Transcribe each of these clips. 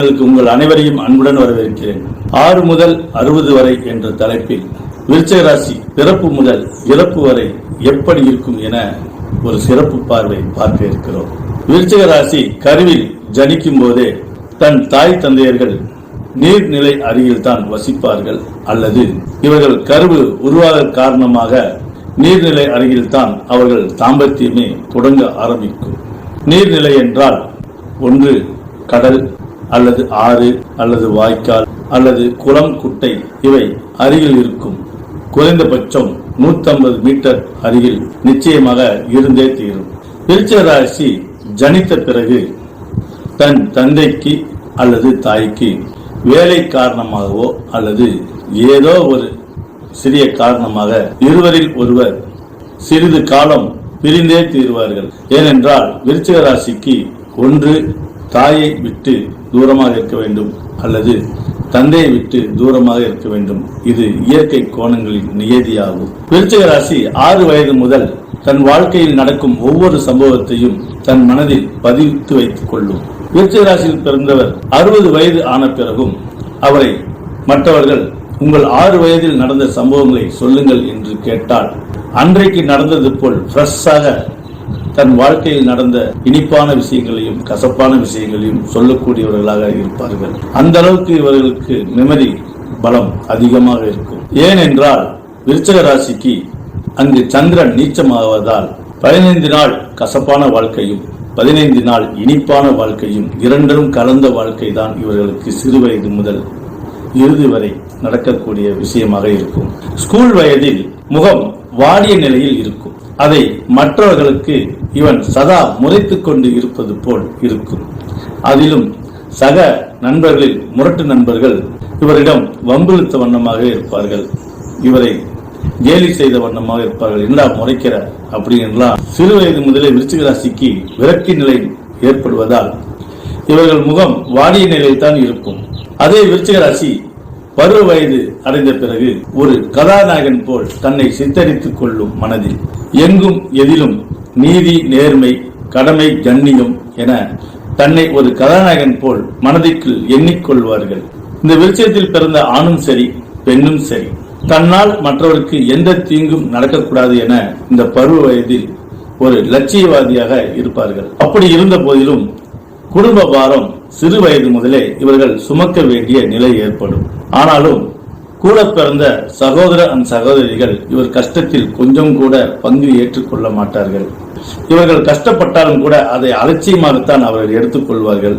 உங்களுக்கு உங்கள் அனைவரையும் அன்புடன் வரவேற்கிறேன். ஆறு முதல் அறுபது வரை என்ற தலைப்பில் விருச்சக ராசி பிறப்பு முதல் இறப்பு வரை எப்படி இருக்கும் என ஒரு சிறப்பு பார்வை பார்க்க இருக்கிறோம். விருச்சக ராசி கருவில் ஜனிக்கும் போதே தன் தாய் தந்தையர்கள் நீர்நிலை அருகில் தான் வசிப்பார்கள் அல்லது இவர்கள் கருவு உருவாக காரணமாக நீர்நிலை அருகில் தான் அவர்கள் தாம்பத்தியமே தொடங்க ஆரம்பிக்கும். நீர்நிலை என்றால் ஒன்று கடல் அல்லது ஆறு அல்லது வாய்க்கால் அல்லது குளம் குட்டை இவை அருகில் இருக்கும். குறைந்தபட்சம் 150 மீட்டர் அருகில் நிச்சயமாக இருந்தே தீரும். விருச்சிக ராசி ஜனித்த பிறகு தன் தந்தைக்கு அல்லது தாய்க்கு வேலை காரணமாகவோ அல்லது ஏதோ ஒரு சிறிய காரணமாக இருவரில் ஒருவர் சிறிது காலம் பிரிந்தே தீர்வார்கள். ஏனென்றால் விருச்சிக ராசிக்கு ஒன்று தாயை விட்டு தூரமாக இருக்க வேண்டும் அல்லது தந்தையை விட்டு தூரமாக இருக்க வேண்டும். இது இயற்கை கோணங்களின் நியதியாகும். விருச்சிக ராசி ஆறு வயது முதல் தன் வாழ்க்கையில் நடக்கும் ஒவ்வொரு சம்பவத்தையும் தன் மனதில் பதிவித்து வைத்துக் கொள்ளும். விருச்சிக ராசியில் பிறந்தவர் அறுபது வயது ஆன பிறகும் அவரை மற்றவர்கள் உங்கள் ஆறு வயதில் நடந்த சம்பவங்களை சொல்லுங்கள் என்று கேட்டால் அன்றைக்கு நடந்தது போல் ஃப்ரெஷ்ஷாக தன் வாழ்க்கையில் நடந்த இனிப்பான விஷயங்களையும் கசப்பான விஷயங்களையும் சொல்லக்கூடியவர்களாக இருப்பார்கள். அந்த அளவுக்கு இவர்களுக்கு மெமரி பலம் அதிகமாக இருக்கும். ஏனென்றால் விருச்சக ராசிக்கு அங்கு சந்திரன் நீச்சமாவதால் பதினைந்து நாள் கசப்பான வாழ்க்கையும் பதினைந்து நாள் இனிப்பான வாழ்க்கையும் இரண்டும் கலந்த வாழ்க்கை தான் இவர்களுக்கு சிறு வயது முதல் இறுதி வரை நடக்கக்கூடிய விஷயமாக இருக்கும். ஸ்கூல் வயதில் முகம் வாடிய நிலையில் இருக்கும். அதை மற்றவர்களுக்கு இவன் சதா முறைத்துக் கொண்டு இருப்பது போல் இருக்கும். அதிலும் சக நண்பர்களில் முரட்டு நண்பர்கள் இவரிடம் வம்பிழுத்த வண்ணமாக இருப்பார்கள். இவரை கேலி செய்த வண்ணமாக இருப்பார்கள். என்னடா முறைக்கிற அப்படின்லாம் சிறு வயது முதலே விருச்சிக ராசிக்கு விரக்தி நிலை ஏற்படுவதால் இவர்கள் முகம் வாடிய நிலையில் தான் இருக்கும். அதே விருச்சிக ராசி பருவ வயது அடைந்த பிறகு ஒரு கதாநாயகன் போல் தன்னை சித்தரித்துக் கொள்ளும் மனதில் எங்கும் எதிலும் நீதி நேர்மை கடமை கண்ணியம் என தன்னை ஒரு கதாநாயகன் போல் மனதிற்குள் எண்ணிக்கொள்வார்கள். இந்த விருட்சத்தில் பிறந்த ஆணும் சரி பெண்ணும் சரி. தன்னால் மற்றவருக்கு எந்த தீங்கும் நடக்கக்கூடாது என இந்த பருவ வயதில் ஒரு லட்சியவாதியாக இருப்பார்கள். அப்படி இருந்த போதிலும் குடும்ப பாரம் சிறு வயது முதலே இவர்கள் சுமக்க வேண்டிய நிலை ஏற்படும். ஆனாலும் கூட பிறந்த சகோதர அந்த சகோதரிகள் இவர் கஷ்டத்தில் கொஞ்சம் கூட பங்கு ஏற்றுக்கொள்ள மாட்டார்கள். இவர்கள் கஷ்டப்பட்டாலும் கூட அதை அலட்சியமாகத்தான் அவர்கள் எடுத்துக்கொள்வார்கள்.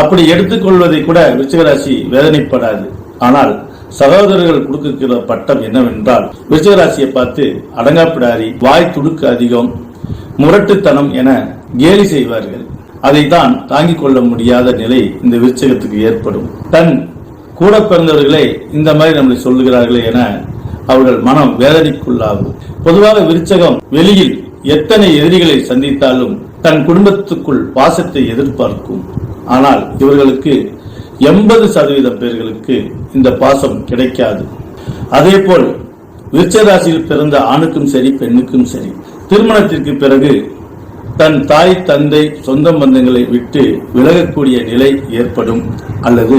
அப்படி எடுத்துக்கொள்வதை கூட விருச்சிகராசி வேதனைப்படாது. ஆனால் சகோதரர்கள் கொடுக்கிற பட்டம் என்னவென்றால் விருச்சிகராசியை பார்த்து அடங்காப்பிடாரி வாய் துடுக்கு அதிகம் முரட்டுத்தனம் என கேலி செய்வார்கள். அதைத்தான் தாங்கிக் கொள்ள முடியாத நிலை இந்த விருச்சகத்துக்கு ஏற்படும். தன் கூட பிறந்தவர்களே இந்த மாதிரி நம்மளை சொல்லுகிறார்களே என அவர்கள் மனம் வேதனைக்குள்ளாகும். பொதுவாக விருச்சகம் வெளியில் எத்தனை எதிரிகளை சந்தித்தாலும் தன் குடும்பத்துக்குள் பாசத்தை எதிர்பார்க்கும். ஆனால் இவர்களுக்கு எண்பது சதவீதம் பேர்களுக்கு இந்த பாசம் கிடைக்காது. அதே போல் விருச்சராசியில் பிறந்த ஆணுக்கும் சரி பெண்ணுக்கும் சரி திருமணத்திற்கு பிறகு தன் தாய் தந்தை சொந்த பந்தங்களை விட்டு விலகக்கூடிய நிலை ஏற்படும். அல்லது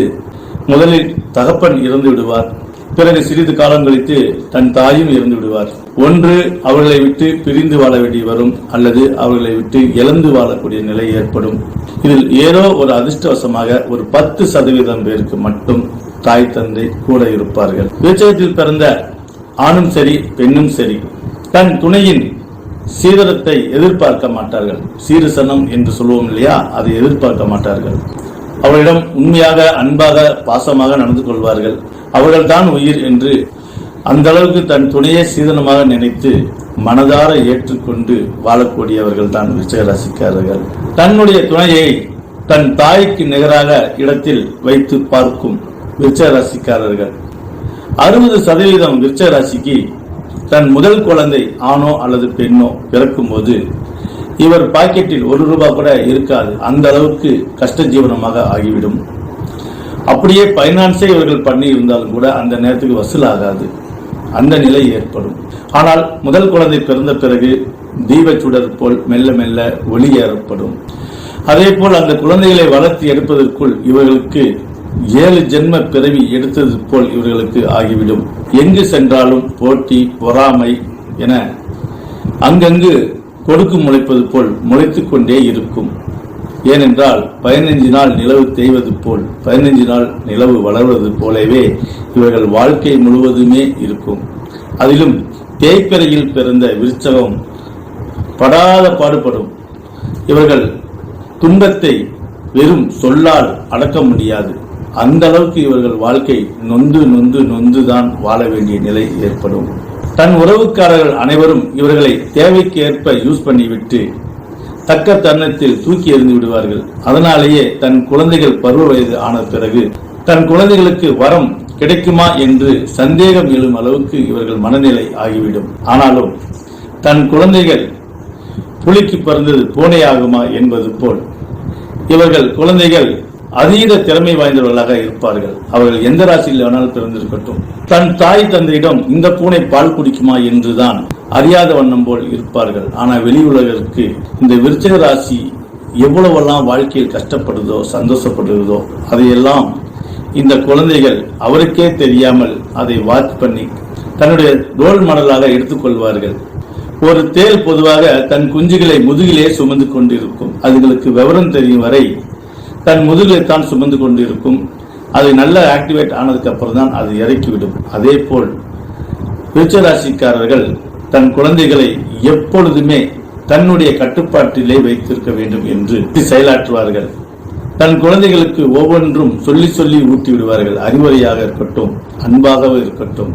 முதலில் தகப்பன் இறந்து விடுவார். பிறகு சிறிது காலம் கழித்து தன் தாயும் இறந்து விடுவார். ஒன்று அவர்களை விட்டு பிரிந்து வாழ வேண்டி வரும் அல்லது அவர்களை விட்டு இழந்து வாழக்கூடிய நிலை ஏற்படும். இதில் ஏதோ ஒரு அதிர்ஷ்டவசமாக ஒரு பத்து சதவீதம் பேருக்கு மட்டும் தாய் தந்தை கூட இருப்பார்கள். விவசாயத்தில் பிறந்த ஆணும் சரி பெண்ணும் சரி தன் துணையின் சீதனத்தை எதிர்பார்க்க மாட்டார்கள். சீரசனம் என்று சொல்லுவோம் இல்லையா? அதை எதிர்பார்க்க மாட்டார்கள். அவளிடம் உண்மையாக அன்பாக பாசமாக நடந்து கொள்வார்கள். அவர்கள் தான் உயிர் என்று அந்த அளவுக்கு தன் துணையை சீதனமாக நினைத்து மனதார ஏற்றுக்கொண்டு வாழக்கூடியவர்கள் தான் விருச்சகராசிக்காரர்கள் தன்னுடைய துணையை தன் தாய்க்கு நிகராக இடத்தில் வைத்து பார்க்கும் விருச்சராசிக்காரர்கள் அறுபது சதவீதம் விருச்சராசிக்கு தன் முதல் குழந்தை ஆணோ அல்லது பெண்ணோ பிறக்கும்போது இவர் பாக்கெட்டில் ஒரு ரூபாய் கூட இருக்காது. அந்த அளவுக்கு கஷ்ட ஜீவனமாக ஆகிவிடும். அப்படியே பைனான்ஸே இவர்கள் பண்ணி இருந்தாலும் கூட அந்த நேரத்துக்கு வசூலாகாது. அந்த நிலை ஏற்படும். ஆனால் முதல் குழந்தை பிறந்த பிறகு தீபச்சுடர் போல் மெல்ல மெல்ல ஒளி ஏற்படும். அதே போல் அந்த குழந்தைகளை வளர்த்து எடுப்பதற்குள் இவர்களுக்கு ஏழு ஜென்ம பிறவி எடுத்தது போல் இவர்களுக்கு ஆகிவிடும். எங்கு சென்றாலும் போட்டி பொறாமை என அங்கங்கு கொடுக்கு முளைப்பது போல் முளைத்து கொண்டே இருக்கும். ஏனென்றால் பதினைஞ்சு நாள் நிலவு தேய்வது போல் பதினைஞ்சு நாள் நிலவு வளர்வது போலவே இவர்கள் வாழ்க்கை முழுவதுமே இருக்கும். அதிலும் தேய்ப்பிறையில் பிறந்த விருச்சகம் படாத பாடுபடும். இவர்கள் துன்பத்தை வெறும் சொல்லால் அடக்க முடியாது. அந்த அளவுக்கு இவர்கள் வாழ்க்கை நொந்து நொந்து நொந்துதான் வாழ வேண்டிய நிலை ஏற்படும். தன் உறவுக்காரர்கள் அனைவரும் இவர்களை தேவைக்கு ஏற்ப யூஸ் பண்ணிவிட்டு தக்க தருணத்தில் தூக்கி எறிந்து விடுவார்கள். அதனாலேயே தன் குழந்தைகள் பருவ வயது ஆன பிறகு தன் குழந்தைகளுக்கு வரம் கிடைக்குமா என்று சந்தேகம் எழும் அளவுக்கு இவர்கள் மனநிலை ஆகிவிடும். ஆனாலும் தன் குழந்தைகள் புலிக்கு பிறந்தது பூனையாகுமா என்பது போல் இவர்கள் குழந்தைகள் அதீத திறமை வாய்ந்தவர்களாக இருப்பார்கள். அவர்கள் எந்த ராசியில் வேணாலும் பிறந்திருக்கட்டும். தன் தாய் தந்தையிடம் இந்த பூனை பால் குடிக்குமா என்றுதான் அறியாத வண்ணம் போல் இருப்பார்கள். ஆனால் வெளி உலகிற்கு இந்த விருச்சக ராசி எவ்வளவெல்லாம் வாழ்க்கையில் கஷ்டப்படுதோ சந்தோஷப்படுகிறதோ அதையெல்லாம் இந்த குழந்தைகள் அவருக்கே தெரியாமல் அதை வாட்ச் பண்ணி தன்னுடைய ரோல் மாடலாக எடுத்துக்கொள்வார்கள். ஒரு தேல் பொதுவாக தன் குஞ்சுகளை முதுகிலே சுமந்து கொண்டிருக்கும். அதுகளுக்கு விவரம் தெரியும் வரை தன் முதுகிலே தான் சுமந்து கொண்டிருக்கும். அது நல்ல ஆக்டிவேட் ஆனதுக்கு அப்புறம் தான் அது இறக்கிவிடும். அதே போல் விருச்சராசிக்காரர்கள் தன் குழந்தைகளை எப்பொழுதுமே தன்னுடைய கட்டுப்பாட்டிலே வைத்திருக்க வேண்டும் என்று செயலாற்றுவார்கள். தன் குழந்தைகளுக்கு ஒவ்வொன்றும் சொல்லி சொல்லி ஊட்டி விடுவார்கள். அறிவுரையாக இருக்கட்டும் அன்பாகவும் இருக்கட்டும்.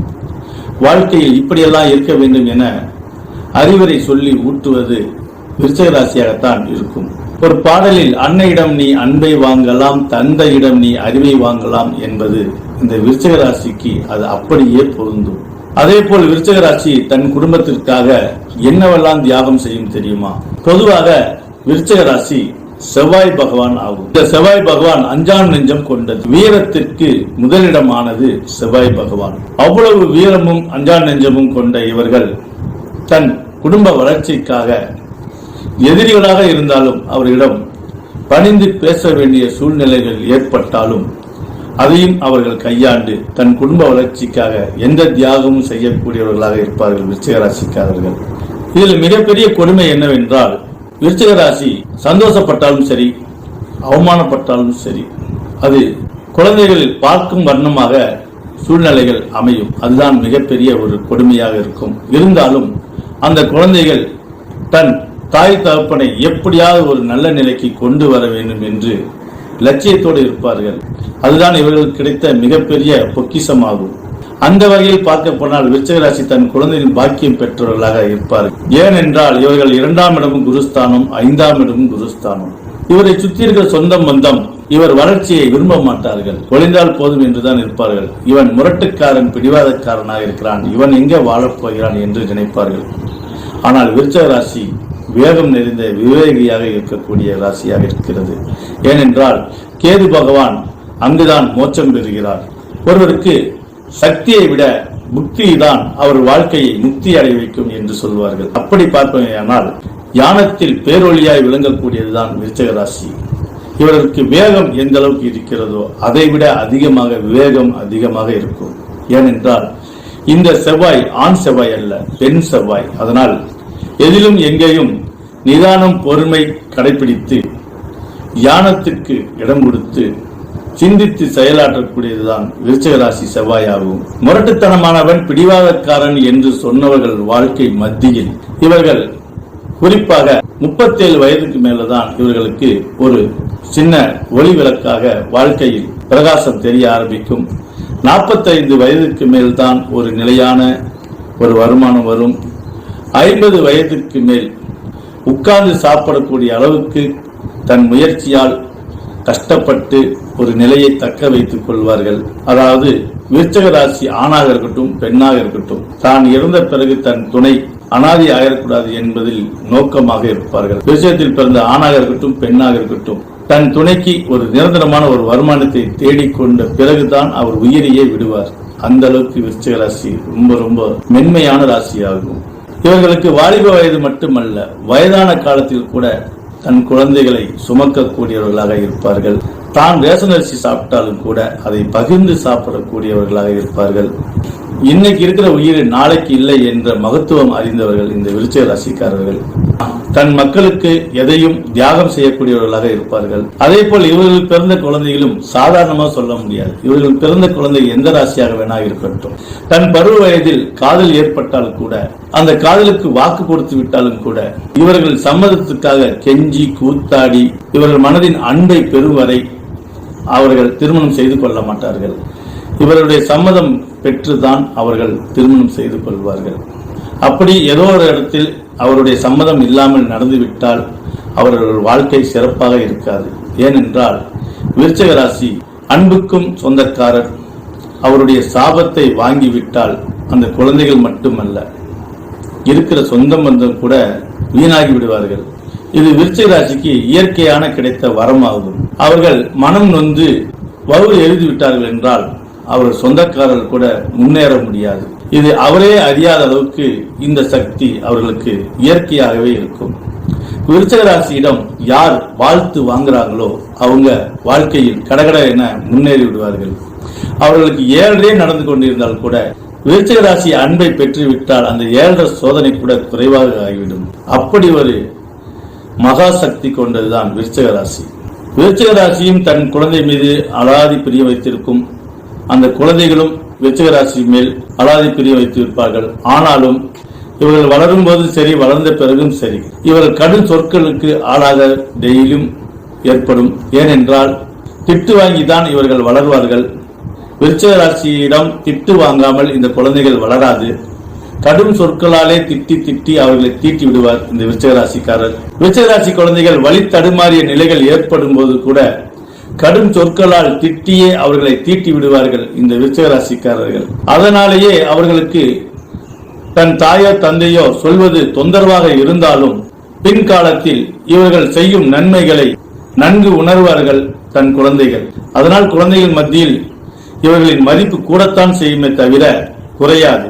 வாழ்க்கையில் இப்படியெல்லாம் இருக்க வேண்டும் என அறிவுரை சொல்லி ஊட்டுவது விருச்சக ராசியாகத்தான் இருக்கும். ஒரு பாடலில் அன்னையிடம் நீ அன்பை வாங்கலாம் தந்தையிடம் நீ அறிவை வாங்கலாம் என்பது இந்த விருச்சக ராசிக்கு அது அப்படியே பொருந்தும். அதே போல் விருச்சக ராசி தன் குடும்பத்திற்காக என்னவெல்லாம் தியாகம் செய்யும் தெரியுமா? பொதுவாக விருச்சக ராசி செவ்வாய் பகவான் ஆகும். இந்த செவ்வாய் பகவான் அஞ்சாம் நெஞ்சம் கொண்டது. வீரத்திற்கு முதலிடமானது செவ்வாய் பகவான். அவ்வளவு வீரமும் அஞ்சாம் நெஞ்சமும் கொண்ட இவர்கள் தன் குடும்ப வளர்ச்சிக்காக எதிரிகளாக இருந்தாலும் அவர்களிடம் பணிந்து பேச வேண்டிய சூழ்நிலைகள் ஏற்பட்டாலும் அதையும் அவர்கள் கையாண்டு தன் குடும்ப வளர்ச்சிக்காக எந்த தியாகமும் செய்யக்கூடியவர்களாக இருப்பார்கள் விருச்சிகராசிக்காரர்கள். இதில் மிகப்பெரிய கொடுமை என்னவென்றால் விருச்சிகராசி சந்தோஷப்பட்டாலும் சரி அவமானப்பட்டாலும் சரி அது குழந்தைகள் பார்க்கும் வண்ணமாக சூழ்நிலைகள் அமையும். அதுதான் மிகப்பெரிய ஒரு கொடுமையாக இருக்கும். இருந்தாலும் அந்த குழந்தைகள் தன் தாய் தகப்பனை எப்படியாவது ஒரு நல்ல நிலைக்கு கொண்டு வர வேண்டும் என்று லட்சியத்தோடு இருப்பார்கள். அதுதான் இவர்களுக்கு கிடைத்த மிகப்பெரிய பொக்கிஷமாகும். அந்த வகையில் பார்க்க போனால் விருச்சகராசி தன் குழந்தையின் பாக்கியம் பெற்றவர்களாக இருப்பார்கள். ஏனென்றால் இவர்கள் இரண்டாம் இடமும் குருஸ்தானம் ஐந்தாம் இடமும் குருஸ்தானம். இவரை சுற்றி இருக்கிற சொந்தம் பந்தம் இவர் வளர்ச்சியை விரும்ப மாட்டார்கள். ஒளிந்தால் போதும் என்றுதான் இருப்பார்கள். இவன் முரட்டுக்காரன் பிடிவாதக்காரனாக இருக்கிறான். இவன் எங்கே வாழப் போகிறான் என்று நினைப்பார்கள். ஆனால் விருச்சக ராசி வேகம் நிறைந்த விவேகியாக இருக்கக்கூடிய ராசியாக இருக்கிறது. ஏனென்றால் கேது பகவான் அங்குதான் மோட்சம் பெறுகிறார். ஒருவருக்கு சக்தியை விட புக்தி தான் அவர் வாழ்க்கையை முக்தி அடைய வைக்கும் என்று சொல்வார்கள். அப்படி பார்ப்போமேயானால் யானத்தில் பேரொழியாய் விளங்கக்கூடியதுதான் விருச்சக ராசி. இவருக்கு வேகம் எந்த அளவுக்கு இருக்கிறதோ அதை விட அதிகமாக விவேகம் அதிகமாக இருக்கும். ஏனென்றால் இந்த செவ்வாய் ஆண் செவ்வாய் அல்ல பெண் செவ்வாய். அதனால் எதிலும் எங்கேயும் நிதானம் பொறுமை கடைபிடித்து யானத்திற்கு இடம் கொடுத்து சிந்தித்து செயலாற்றக்கூடியதுதான் விருச்சகராசி செவ்வாயாகும் முரட்டுத்தனமானவன் பிடிவாதக்காரன் என்று சொன்னவர்கள் வாழ்க்கை மத்தியில் இவர்கள் குறிப்பாக முப்பத்தேழு வயதுக்கு மேலதான் இவர்களுக்கு ஒரு சின்ன ஒளி விளக்காக வாழ்க்கையில் பிரகாசம் தெரிய ஆரம்பிக்கும். நாற்பத்தைந்து வயதுக்கு மேல்தான் ஒரு நிலையான ஒரு வருமானம் வரும். ஐம்பது வயதுக்கு மேல் உட்கார்ந்து சாப்பிடக்கூடிய அளவுக்கு தன் முயற்சியால் கஷ்டப்பட்டு ஒரு நிலையை தக்க வைத்துக் கொள்வார்கள். அதாவது விருச்சக ராசி ஆணாக இருக்கட்டும் பெண்ணாக இருக்கட்டும் தான் இறந்த பிறகு தன் துணை அனாதி ஆகிடக்கூடாது என்பதில் நோக்கமாக இருப்பார்கள். விஷயத்தில் பிறந்த ஆணாக இருக்கட்டும் பெண்ணாக இருக்கட்டும் தன் துணைக்கு ஒரு நிரந்தரமான ஒரு வருமானத்தை தேடிக்கொண்ட பிறகுதான் அவர் உயிரையே விடுவார். அந்த அளவுக்கு விருச்சக ராசி ரொம்ப ரொம்ப மென்மையான ராசியாகும். இவர்களுக்கு வாலிப வயது மட்டுமல்ல வயதான காலத்தில் கூட தன் குழந்தைகளை சுமக்கக்கூடியவர்களாக இருப்பார்கள். தான் ரேஷன் அரிசி சாப்பிட்டாலும் கூட அதை பகிர்ந்து சாப்பிடக்கூடியவர்களாக இருப்பார்கள். இன்னைக்கு இருக்கிற உயிர் நாளைக்கு இல்லை என்ற மகத்துவம் அறிந்தவர்கள் இந்த விருச்ச ராசிக்காரர்கள் தன் மக்களுக்கு எதையும் தியாகம் செய்யக்கூடியவர்களாக இருப்பார்கள். அதே போல் இவர்கள் பிறந்த குழந்தைகளும் சாதாரணமாக சொல்ல முடியாது. இவர்கள் பிறந்த குழந்தை எந்த ராசியாக வேணா இருக்கட்டும். தன் பருவ வயதில் காதல் ஏற்பட்டால் கூட அந்த காதலுக்கு வாக்கு கொடுத்து விட்டாலும் கூட இவர்கள் சம்மதத்துக்காக கெஞ்சி கூத்தாடி இவர்கள் மனதின் அன்பை பெறும் வரை அவர்கள் திருமணம் செய்து கொள்ள மாட்டார்கள். இவருடைய சம்மதம் பெற்றுதான் அவர்கள் திருமணம் செய்து கொள்வார்கள். அப்படி ஏதோ ஒரு இடத்தில் அவருடைய சம்மதம் இல்லாமல் நடந்துவிட்டால் அவர்கள் வாழ்க்கை சிறப்பாக இருக்காது. ஏனென்றால் விருச்சக ராசி அன்புக்கும் சொந்தக்காரர். அவருடைய சாபத்தை வாங்கிவிட்டால் அந்த குழந்தைகள் மட்டுமல்ல இருக்கிற சொந்த பந்தம் கூட வீணாகி விடுவார்கள். இது விருச்சக ராசிக்கு இயற்கையான கிடைத்த வரமாகும். அவர்கள் மனம் நொந்து வவுறு எழுதி விட்டார்கள் என்றால் அவர் சொந்தக்காரர் கூட முன்னேற முடியாது. இது அவரே அறியாத அளவுக்கு இந்த சக்தி அவர்களுக்கு இயற்கையாகவே இருக்கும். விருச்சகராசியிடம் யார் வாழ்த்து வாங்குறாங்களோ அவங்க வாழ்க்கையில் கடகட என முன்னேறி விடுவார்கள். அவர்களுக்கு ஏழரே நடந்து கொண்டிருந்தால் கூட விருச்சகராசி அன்பை பெற்றுவிட்டால் அந்த ஏழரை சோதனை கூட குறைவாக ஆகிவிடும். அப்படி ஒரு மகா சக்தி கொண்டதுதான் விருச்சகராசி. விருச்சகராசியும் தன் குழந்தை மீது அலாதி பிரிய வைத்திருக்கும் அந்த குழந்தைகளும் விருச்சிக ராசி மேல் அலாதி பிரிய வைத்திருப்பார்கள் ஆனாலும் இவர்கள் வளரும் போது சரி வளர்ந்த பிறகும் சரி. இவர்கள் கடும் சொற்களுக்கு ஆளாக டெய்லியும் ஏற்படும். ஏனென்றால் திட்டு வாங்கிதான் இவர்கள் வளர்வார்கள். விருச்சக ராசியிடம் திட்டு வாங்காமல் இந்த குழந்தைகள் வளராது. கடும் சொற்களாலே திட்டி திட்டி அவர்களை தீட்டி விடுவார் இந்த விருச்சக ராசிக்காரர் விருச்சக ராசி குழந்தைகள் வழி தடுமாறிய நிலைகள் ஏற்படும் போது கூட கடும் சொற்களால் திட்டியே அவர்களை தீட்டி விடுவார்கள் இந்த விருச்சகராசிக்காரர்கள். அதனாலேயே அவர்களுக்கு தன் தாயோ தந்தையோ சொல்வது தொந்தரவாக இருந்தாலும் பின்காலத்தில் இவர்கள் செய்யும் நன்மைகளை நன்கு உணர்வார்கள் தன் குழந்தைகள். அதனால் குழந்தைகள் மத்தியில் இவர்களின் மதிப்பு கூடத்தான் செய்யுமே தவிர குறையாது.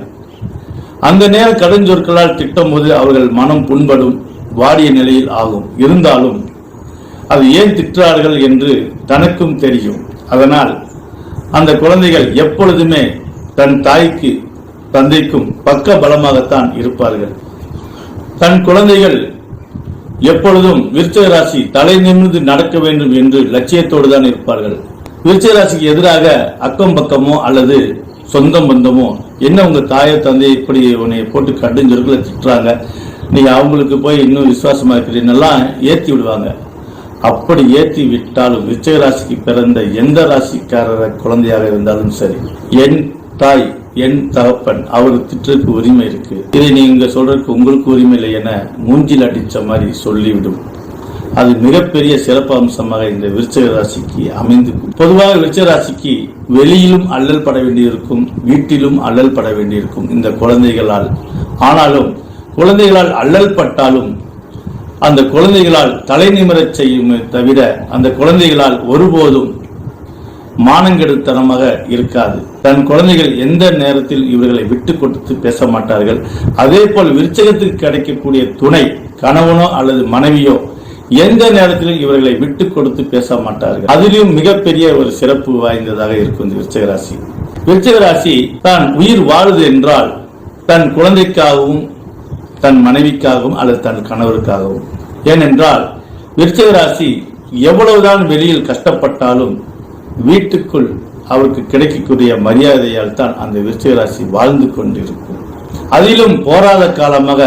அந்த நேர கடுஞ்சொற்களால் திட்டும் போது அவர்கள் மனம் புண்படும் வாடிய நிலையில் ஆகும். இருந்தாலும் அது ஏன் திட்டார்கள் என்று தனக்கும் தெரியும். அதனால் அந்த குழந்தைகள் எப்பொழுதுமே தன் தாய்க்கு தந்தைக்கும் பக்க பலமாகத்தான் இருப்பார்கள். தன் குழந்தைகள் எப்பொழுதும் விருச்சக ராசி தலை நிமிர்ந்து நடக்க வேண்டும் என்று லட்சியத்தோடு தான் இருப்பார்கள். விருச்சக ராசிக்கு எதிராக அக்கம் பக்கமோ அல்லது சொந்தம் பந்தமோ என்ன உங்க தாயோ தந்தையை இப்படி உன்னை போட்டு கடுஞ்சொற்களை திட்டுறாங்க. நீங்க அவங்களுக்கு போய் இன்னும் விசுவாசமா இருக்கிறீங்கெல்லாம் ஏற்றி விடுவாங்க. அப்படி ஏற்றி விட்டாலும் விருச்சிக ராசிக்கு பிறந்த எந்த ராசிக்காரர குழந்தையாக இருந்தாலும் சரி என் தாய் என் தகப்பன் அவர் திட்டருக்கு உரிமை இருக்கு. இதை நீங்க சொல்றதுக்கு உங்களுக்கு உரிமை இல்லை என மூஞ்சில் அடிச்ச மாதிரி சொல்லிவிடும். அது மிகப்பெரிய சிறப்பு அம்சமாக இந்த விருச்சக ராசிக்கு அமைந்து பொதுவாக விருச்சக ராசிக்கு வெளியிலும் அல்லல் பட வேண்டியிருக்கும் வீட்டிலும் அல்லல் பட வேண்டியிருக்கும் இந்த குழந்தைகளால். ஆனாலும் குழந்தைகளால் அல்லல் பட்டாலும் அந்த குழந்தைகளால் தலை நிமிரச் செய்யுமே தவிர அந்த குழந்தைகளால் ஒருபோதும் மானங்கெடுத்தனமாக இருக்காது. தன் குழந்தைகள் எந்த நேரத்தில் இவர்களை விட்டு கொடுத்து பேச மாட்டார்கள்? அதே போல் விருச்சகத்துக்கு கிடைக்கக்கூடிய துணை கணவனோ அல்லது மனைவியோ எந்த நேரத்திலும் இவர்களை விட்டு கொடுத்து பேச மாட்டார்கள். அதிலும் மிகப்பெரிய ஒரு சிறப்பு வாய்ந்ததாக இருக்கும் இந்த விருச்சக ராசி. விருச்சக ராசி தான் உயிர் வாழுது என்றால் தன் குழந்தைக்காகவும் தன் மனைவிக்காகவும் அல்லது தன் கணவருக்காகவும். ஏனென்றால் விருச்சிக ராசி எவ்வளவுதான் வெளியில் கஷ்டப்பட்டாலும் வீட்டுக்குள் அவருக்கு கிடைக்கக்கூடிய மரியாதையால் தான் அந்த விருச்சிக ராசி வாழ்ந்து கொண்டிருக்கும். அதிலும் போராத காலமாக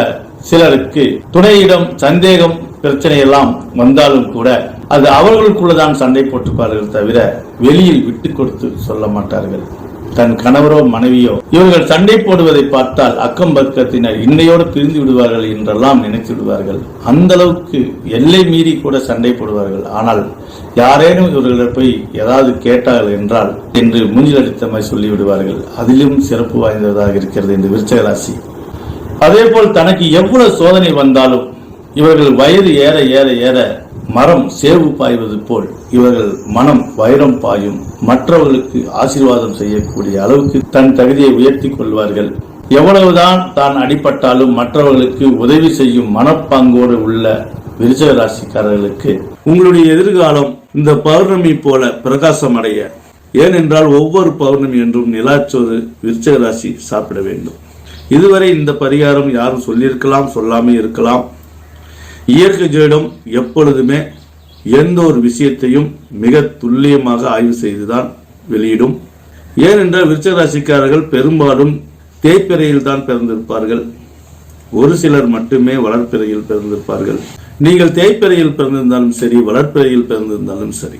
சிலருக்கு துணையிடம் சந்தேகம் பிரச்சனை எல்லாம் வந்தாலும் கூட அது அவர்களுக்குள்ளதான் சண்டை போட்டுப்பார்கள் தவிர வெளியில் விட்டு கொடுத்து சொல்ல மாட்டார்கள். தன் கணவரோ மனைவியோ இவர்கள் சண்டை போடுவதை பார்த்தால் அக்கம் பக்கத்தினர் இன்னையோடு பிரிந்து விடுவார்கள் என்றெல்லாம் நினைத்து விடுவார்கள். அந்த அளவுக்கு எல்லை மீறி கூட சண்டை போடுவார்கள். ஆனால் யாரேனும் இவர்களிடம் போய் ஏதாவது கேட்டார்கள் என்றால் என்று மூஞ்சில் அடித்த மாதிரி சொல்லிவிடுவார்கள் அதிலும் சிறப்பு வாய்ந்ததாக இருக்கிறது இந்த விருச்சக ராசி அதே போல் தனக்கு எவ்வளவு சோதனை வந்தாலும் இவர்கள் வயது ஏற ஏற ஏற மரம் சேவு பாய்வது போல் இவர்கள் மனம் வைரம் பாயும். மற்றவர்களுக்கு ஆசீர்வாதம் செய்யக்கூடிய அளவுக்கு தன் தகுதியை உயர்த்தி கொள்வார்கள். எவ்வளவுதான் தான் அடிபட்டாலும் மற்றவர்களுக்கு உதவி செய்யும் மனப்பாங்கோடு உள்ள விருச்சக ராசிக்காரர்களுக்கு உங்களுடைய எதிர்காலம் இந்த பௌர்ணமி போல பிரகாசம் அடைய. ஏனென்றால் ஒவ்வொரு பௌர்ணமி என்றும் நிலாச்சோறு விருச்சக ராசி சாப்பிட வேண்டும். இதுவரை இந்த பரிகாரம் யாரும் சொல்லியிருக்கலாம் சொல்லாமல் இருக்கலாம். இயற்கை ஜோடம் எப்பொழுதுமே எந்த ஒரு விஷயத்தையும் மிக துல்லியமாக ஆய்வு செய்துதான் வெளியிடும். ஏனென்றால் விருச்சக ராசிக்காரர்கள் பெரும்பாலும் தேய்பிறையில் தான் பிறந்திருப்பார்கள். ஒரு சிலர் மட்டுமே வளர்ப்பிறையில் பிறந்திருப்பார்கள். நீங்கள் தேய்பிறையில் பிறந்திருந்தாலும் சரி வளர்ப்பிறையில் பிறந்திருந்தாலும் சரி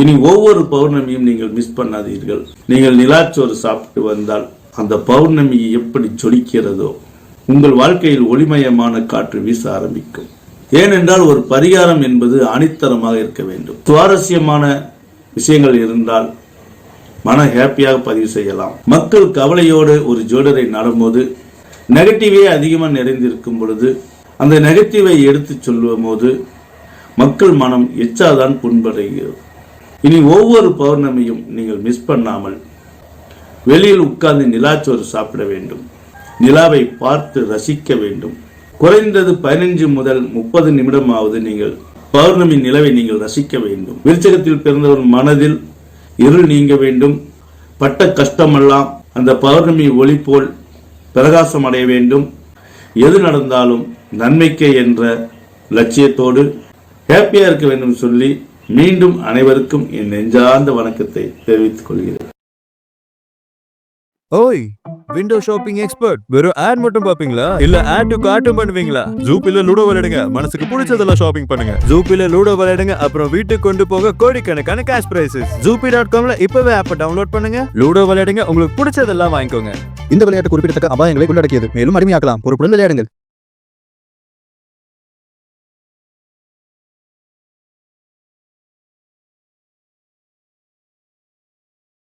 இனி ஒவ்வொரு பௌர்ணமியும் நீங்கள் மிஸ் பண்ணாதீர்கள். நீங்கள் நிலாச்சோறு சாப்பிட்டு வந்தால் அந்த பௌர்ணமி எப்படி ஜொலிக்கிறதோ உங்கள் வாழ்க்கையில் ஒளிமயமான காற்று வீச ஆரம்பிக்கும். ஏனென்றால் ஒரு பரிகாரம் என்பது அணித்தரமாக இருக்க வேண்டும். சுவாரஸ்யமான விஷயங்கள் இருந்தால் மன ஹாப்பியாக பதிவு செய்யலாம். மக்கள் கவலையோடு ஒரு ஜோடரை நடும்போது நெகட்டிவே அதிகமாக நிறைந்திருக்கும் பொழுது அந்த நெகட்டிவை எடுத்து சொல்லும் போது மக்கள் மனம் எச்சாதான் புண்படுகிறது. இனி ஒவ்வொரு பௌர்ணமியும் நீங்கள் மிஸ் பண்ணாமல் வெளியில் உட்கார்ந்து நிலாச்சோறு சாப்பிட வேண்டும். நிலாவை பார்த்து ரசிக்க வேண்டும். குறைந்தது பதினஞ்சு முதல் முப்பது நிமிடமாவது நீங்கள் பௌர்ணமி நிலவை நீங்கள் ரசிக்க வேண்டும். விருச்சகத்தில் பிறந்தவர் மனதில் இருள் நீங்க வேண்டும். பட்ட கஷ்டமெல்லாம் அந்த பௌர்ணமி ஒளி போல் பிரகாசம் அடைய வேண்டும். எது நடந்தாலும் நன்மைக்கே என்ற லட்சியத்தோடு ஹாப்பியா இருக்க வேண்டும் சொல்லி மீண்டும் அனைவருக்கும் என் நெஞ்சார்ந்த வணக்கத்தை தெரிவித்துக் கொள்கிறேன். ஓய் விண்டோ ஷாப்பிங் எக்ஸ்பர்ட் வெறும் ஆட் மட்டும் பாப்பீங்களா இல்ல ஆட் டு கார்ட்டும் பண்ணுவீங்களா? ஜூபில லூடோ விளையாடுங்க. மனசுக்கு பிடிச்சதெல்லாம் ஷாப்பிங் பண்ணுங்க. ஜூபில லூடோ விளையாடுங்க. அப்புறம் வீட்டுக்கு கொண்டு போக கோடிக்கணக்கான கேஷ் பிரைசஸ் ஜூபி டாட் காம்ல இப்பவே ஆப்பை டவுன்லோட் பண்ணுங்க. லூடோ விளையாடுங்க. உங்களுக்கு பிடிச்சதெல்லாம் வாங்கிக்கோங்க. இந்த விளையாட்டு குறிப்பிடத்தக்க அபாயங்களை உள்ளடக்கியது. மேலும் அடிமையாக்கலாம். பொறுப்புடன் விளையாடுங்கள்.